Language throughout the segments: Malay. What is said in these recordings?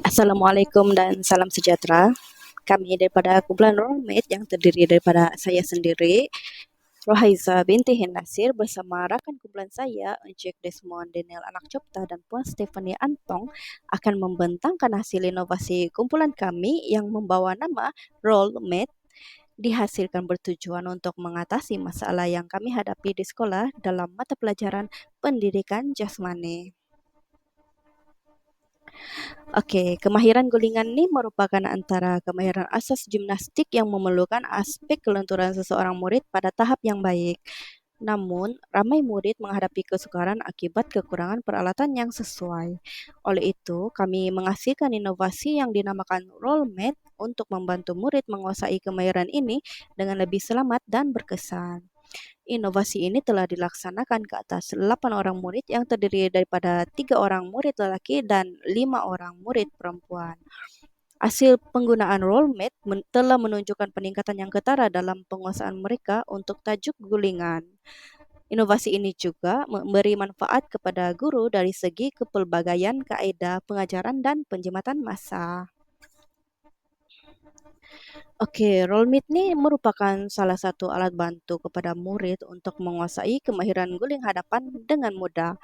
Assalamualaikum dan salam sejahtera. Kami daripada kumpulan Roommate yang terdiri daripada saya sendiri, Rohaiza binti Hin Nasir bersama rakan kumpulan saya, Encik Desmond Daniel Anak Copta dan Puan Stephanie Antong akan membentangkan hasil inovasi kumpulan kami yang membawa nama Rollmate dihasilkan bertujuan untuk mengatasi masalah yang kami hadapi di sekolah dalam mata pelajaran pendidikan jasmani. Okey, kemahiran gulingan ni merupakan antara kemahiran asas gimnastik yang memerlukan aspek kelenturan seseorang murid pada tahap yang baik. Namun, ramai murid menghadapi kesukaran akibat kekurangan peralatan yang sesuai. Oleh itu, kami menghasilkan inovasi yang dinamakan Rollmat untuk membantu murid menguasai kemahiran ini dengan lebih selamat dan berkesan. Inovasi ini telah dilaksanakan ke atas 8 orang murid yang terdiri daripada 3 orang murid lelaki dan 5 orang murid perempuan. Hasil penggunaan rollmate men- telah menunjukkan peningkatan yang ketara dalam penguasaan mereka untuk tajuk gulingan. Inovasi ini juga memberi manfaat kepada guru dari segi kepelbagaian kaedah pengajaran dan penjimatan masa. Okey, Rollmeet ni merupakan salah satu alat bantu kepada murid untuk menguasai kemahiran guling hadapan dengan mudah.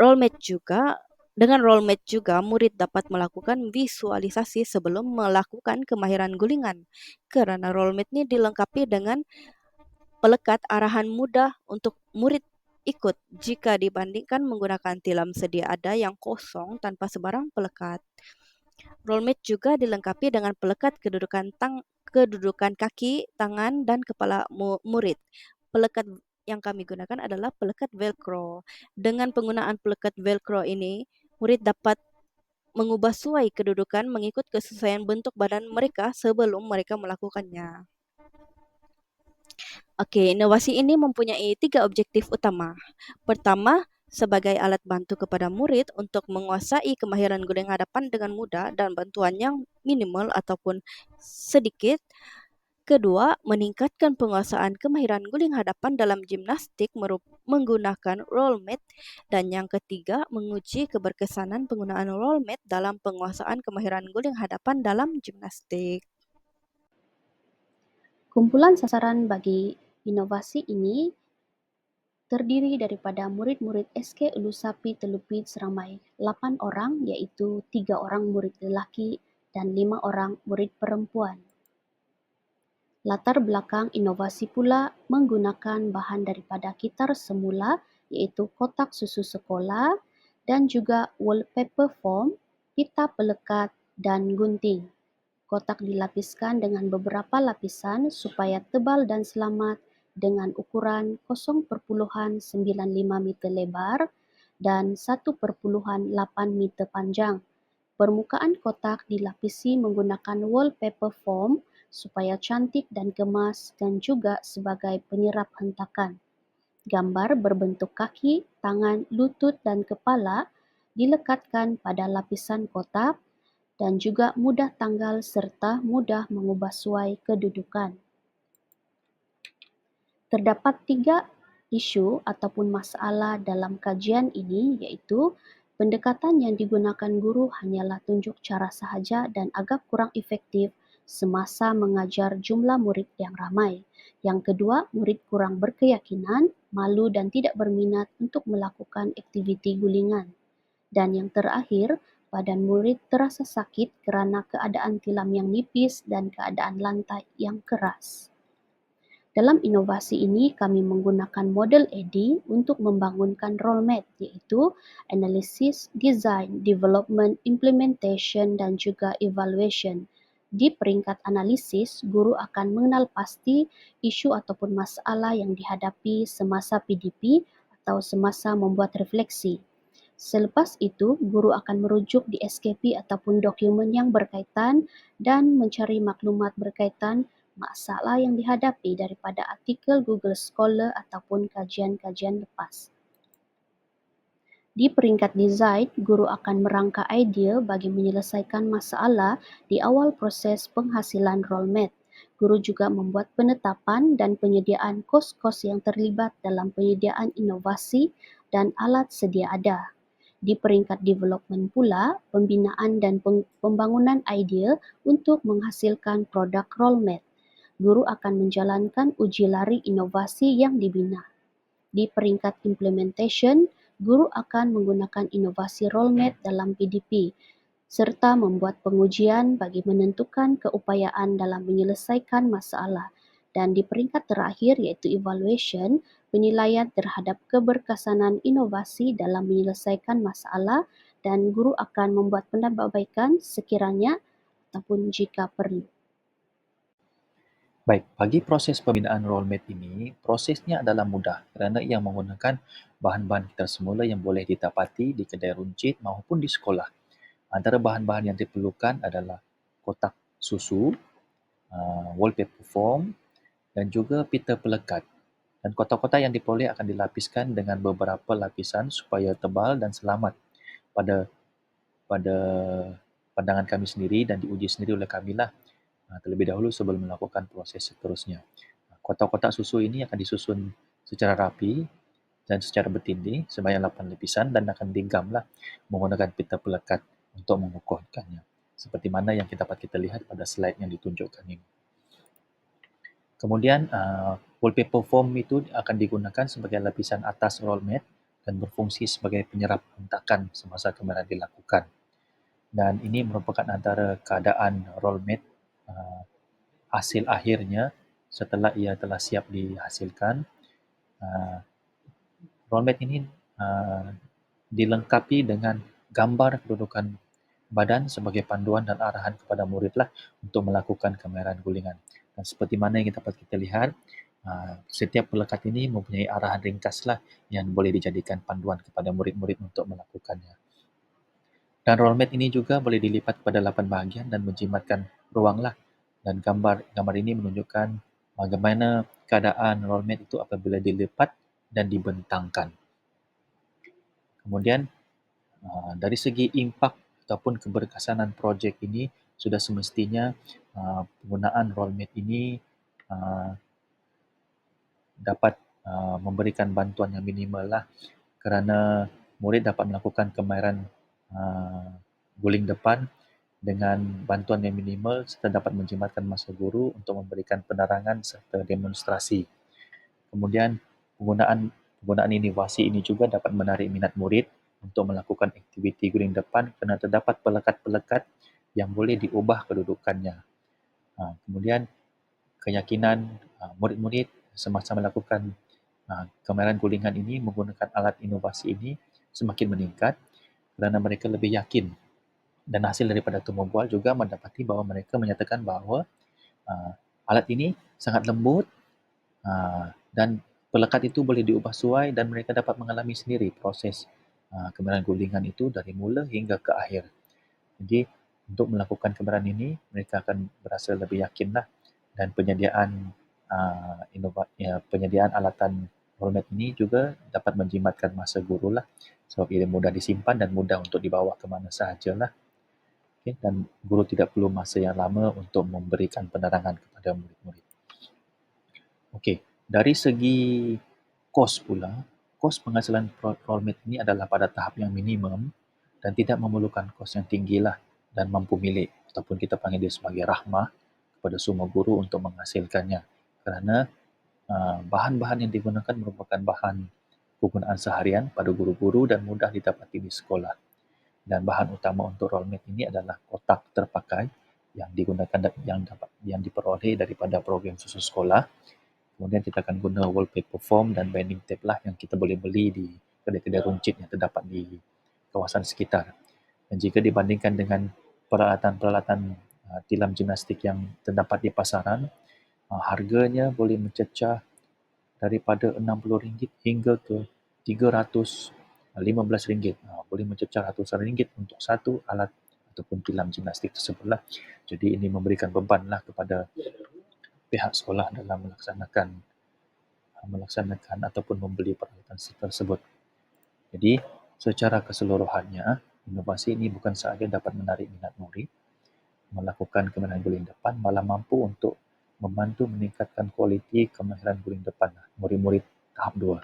Rollmeet juga dengan Rollmeet juga murid dapat melakukan visualisasi sebelum melakukan kemahiran gulingan. Kerana Rollmeet ni dilengkapi dengan pelekat arahan mudah untuk murid ikut jika dibandingkan menggunakan tilam sedia ada yang kosong tanpa sebarang pelekat. Rollmat juga dilengkapi dengan pelekat kedudukan tang kedudukan kaki, tangan dan kepala murid. Pelekat yang kami gunakan adalah pelekat velcro. Dengan penggunaan pelekat velcro ini, murid dapat mengubah suai kedudukan mengikut kesesuaian bentuk badan mereka sebelum mereka melakukannya. Okey, inovasi ini mempunyai tiga objektif utama. Pertama, sebagai alat bantu kepada murid untuk menguasai kemahiran guling hadapan dengan mudah dan bantuan yang minimal ataupun sedikit. Kedua, meningkatkan penguasaan kemahiran guling hadapan dalam gimnastik menggunakan roll mat. Dan yang ketiga, menguji keberkesanan penggunaan roll mat dalam penguasaan kemahiran guling hadapan dalam gimnastik. Kumpulan sasaran bagi inovasi ini terdiri daripada murid-murid SK Ulusapi Telupit seramai 8 orang iaitu 3 orang murid lelaki dan 5 orang murid perempuan. Latar belakang inovasi pula menggunakan bahan daripada kitar semula iaitu kotak susu sekolah dan juga wallpaper foam, pita pelekat dan gunting. Kotak dilapiskan dengan beberapa lapisan supaya tebal dan selamat dengan ukuran 0.95 meter lebar dan 1.8 meter panjang. Permukaan kotak dilapisi menggunakan wallpaper foam supaya cantik dan kemas dan juga sebagai penyerap hentakan. Gambar berbentuk kaki, tangan, lutut dan kepala dilekatkan pada lapisan kotak dan juga mudah tanggal serta mudah mengubah suai kedudukan. Terdapat tiga isu ataupun masalah dalam kajian ini iaitu pendekatan yang digunakan guru hanyalah tunjuk cara sahaja dan agak kurang efektif semasa mengajar jumlah murid yang ramai. Yang kedua, murid kurang berkeyakinan, malu dan tidak berminat untuk melakukan aktiviti gulingan. Dan yang terakhir, badan murid terasa sakit kerana keadaan tilam yang nipis dan keadaan lantai yang keras. Dalam inovasi ini, kami menggunakan model AD untuk membangunkan role map iaitu Analysis, Design, Development, Implementation dan juga Evaluation. Di peringkat analisis, guru akan mengenal pasti isu ataupun masalah yang dihadapi semasa PDP atau semasa membuat refleksi. Selepas itu, guru akan merujuk di SKP ataupun dokumen yang berkaitan dan mencari maklumat berkaitan masalah yang dihadapi daripada artikel Google Scholar ataupun kajian-kajian lepas. Di peringkat design, guru akan merangka idea bagi menyelesaikan masalah di awal proses penghasilan rollmat. Guru juga membuat penetapan dan penyediaan kos-kos yang terlibat dalam penyediaan inovasi dan alat sedia ada. Di peringkat development pula, pembinaan dan pembangunan idea untuk menghasilkan produk rollmat. Guru akan menjalankan uji lari inovasi yang dibina. Di peringkat implementation, guru akan menggunakan inovasi rollmat dalam PDP serta membuat pengujian bagi menentukan keupayaan dalam menyelesaikan masalah dan di peringkat terakhir iaitu evaluation, penilaian terhadap keberkesanan inovasi dalam menyelesaikan masalah dan guru akan membuat penambahbaikan sekiranya ataupun jika perlu. Baik, bagi proses pembinaan rollmat ini, prosesnya adalah mudah kerana ia menggunakan bahan-bahan kita semula yang boleh didapati di kedai runcit maupun di sekolah. Antara bahan-bahan yang diperlukan adalah kotak susu, uh, wallpaper foam dan juga pita pelekat. Dan kotak-kotak yang diperoleh akan dilapiskan dengan beberapa lapisan supaya tebal dan selamat pada pada pandangan kami sendiri dan diuji sendiri oleh kami lah Ah, terlebih dahulu sebelum melakukan proses seterusnya. Ah, kotak-kotak susu ini akan disusun secara rapi dan secara bertindih sebanyak 8 lapisan dan akan digamlah menggunakan pita pelekat untuk mengukuhkannya. Seperti mana yang kita dapat kita lihat pada slide yang ditunjukkan ini. Kemudian, uh, wallpaper foam itu akan digunakan sebagai lapisan atas roll mat dan berfungsi sebagai penyerap hentakan semasa kamera dilakukan. Dan ini merupakan antara keadaan roll mat uh, hasil akhirnya setelah ia telah siap dihasilkan. Uh, rollmat ini uh, dilengkapi dengan gambar kedudukan badan sebagai panduan dan arahan kepada muridlah untuk melakukan kemahiran gulingan. Dan seperti mana yang dapat kita lihat, setiap pelekat ini mempunyai arahan ringkaslah yang boleh dijadikan panduan kepada murid-murid untuk melakukannya. Dan rollmat ini juga boleh dilipat kepada 8 bahagian dan menjimatkan ruanglah. Dan gambar gambar ini menunjukkan bagaimana keadaan rollmat itu apabila dilipat dan dibentangkan. Kemudian uh, dari segi impak ataupun keberkesanan projek ini sudah semestinya uh, penggunaan rollmat ini uh, dapat memberikan bantuan yang minimal lah kerana murid dapat melakukan kemahiran guling depan dengan bantuan yang minimal serta dapat menjimatkan masa guru untuk memberikan penerangan serta demonstrasi. Kemudian penggunaan penggunaan inovasi ini juga dapat menarik minat murid untuk melakukan aktiviti guling depan kerana terdapat pelekat-pelekat yang boleh diubah kedudukannya. Ha, kemudian keyakinan ha, murid-murid semasa melakukan ha, kemahiran gulingan ini menggunakan alat inovasi ini semakin meningkat kerana mereka lebih yakin dan hasil daripada temu bual juga mendapati bahawa mereka menyatakan bahawa uh, alat ini sangat lembut uh, dan pelekat itu boleh diubah suai dan mereka dapat mengalami sendiri proses uh, kebenaran gulingan itu dari mula hingga ke akhir. Jadi untuk melakukan kebenaran ini mereka akan berasa lebih yakinlah dan penyediaan uh, inovat, ya, penyediaan alatan hormat ini juga dapat menjimatkan masa guru lah sebab ia mudah disimpan dan mudah untuk dibawa ke mana sahajalah okay, dan guru tidak perlu masa yang lama untuk memberikan penerangan kepada murid-murid. Okey, dari segi kos pula, kos penghasilan rollmat ini adalah pada tahap yang minimum dan tidak memerlukan kos yang tinggilah dan mampu milik ataupun kita panggil dia sebagai rahmah kepada semua guru untuk menghasilkannya kerana uh, bahan-bahan yang digunakan merupakan bahan penggunaan seharian pada guru-guru dan mudah didapati di sekolah dan bahan utama untuk roll mat ini adalah kotak terpakai yang digunakan yang dapat yang diperoleh daripada program susu sekolah. Kemudian kita akan guna wallpaper foam dan binding tape lah yang kita boleh beli di kedai-kedai runcit yang terdapat di kawasan sekitar. Dan jika dibandingkan dengan peralatan-peralatan uh, tilam gimnastik yang terdapat di pasaran, uh, harganya boleh mencecah daripada RM60 hingga ke RM15 uh, boleh mencecah ratusan ringgit untuk satu alat ataupun tilam gimnastik tersebut lah. Jadi ini memberikan beban lah kepada pihak sekolah dalam melaksanakan uh, melaksanakan ataupun membeli peralatan tersebut. Jadi secara keseluruhannya inovasi ini bukan sahaja dapat menarik minat murid melakukan kemahiran guling depan malah mampu untuk membantu meningkatkan kualiti kemahiran guling depan murid-murid tahap 2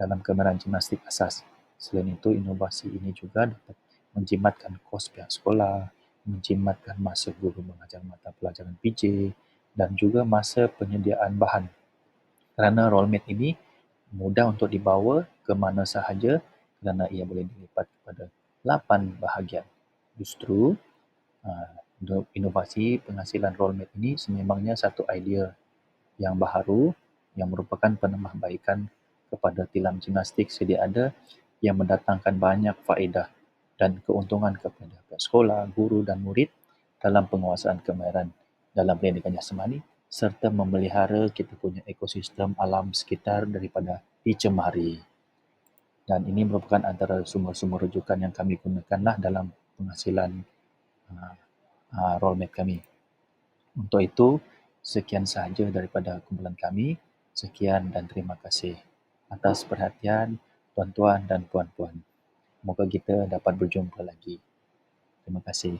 dalam kemahiran gimnastik asas Selain itu, inovasi ini juga dapat menjimatkan kos pihak sekolah, menjimatkan masa guru mengajar mata pelajaran PJ dan juga masa penyediaan bahan. Kerana rollmat ini mudah untuk dibawa ke mana sahaja kerana ia boleh dilipat kepada lapan bahagian. Justru, inovasi penghasilan rollmat ini sememangnya satu idea yang baharu yang merupakan penambahbaikan kepada tilam gimnastik sedia ada yang mendatangkan banyak faedah dan keuntungan kepada sekolah, guru dan murid dalam penguasaan kemahiran dalam pendidikan jasmani serta memelihara kita punya ekosistem alam sekitar daripada dicemari. Dan ini merupakan antara sumber-sumber rujukan yang kami gunakanlah dalam penghasilan rollmat kami. Untuk itu, sekian sahaja daripada kumpulan kami. Sekian dan terima kasih atas perhatian tuan-tuan dan puan-puan. Moga kita dapat berjumpa lagi. Terima kasih.